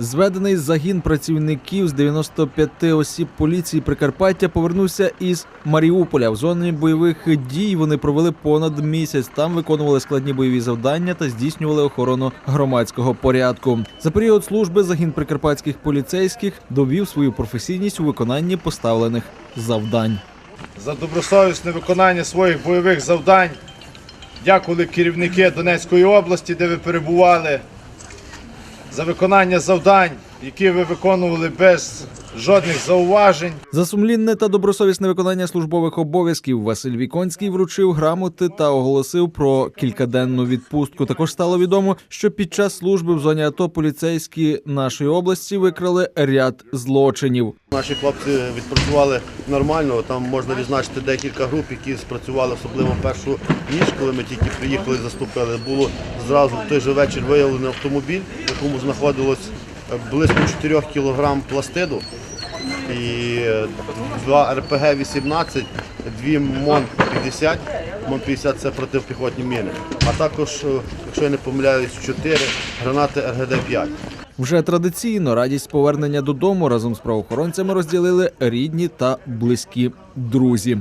Зведений загін працівників з 95 осіб поліції Прикарпаття повернувся із Маріуполя. В зоні бойових дій вони провели понад місяць. Там виконували складні бойові завдання та здійснювали охорону громадського порядку. За період служби загін прикарпатських поліцейських довів свою професійність у виконанні поставлених завдань. за добросовісне виконання своїх бойових завдань. Дякували керівники Донецької області, де ви перебували, за виконання завдань, які ви виконували без жодних зауважень. За сумлінне та добросовісне виконання службових обов'язків Василь Віконський вручив грамоти та оголосив про кількаденну відпустку. Також стало відомо, що під час служби в зоні АТО поліцейські нашої області викрали ряд злочинів. Наші хлопці відпрацювали нормально. Там можна відзначити декілька груп, які спрацювали особливо першу ніч, коли ми тільки приїхали і заступили. Було зразу в той же вечір виявлений автомобіль, якому знаходилось е, близько 4 кілограм пластиду і е, два РПГ-18, дві МОН-50. МОН-50 це протипіхотні міни. А також, е, якщо я не помиляюсь, 4 гранати РГД-5. Вже традиційно радість повернення додому разом з правоохоронцями розділили рідні та близькі друзі.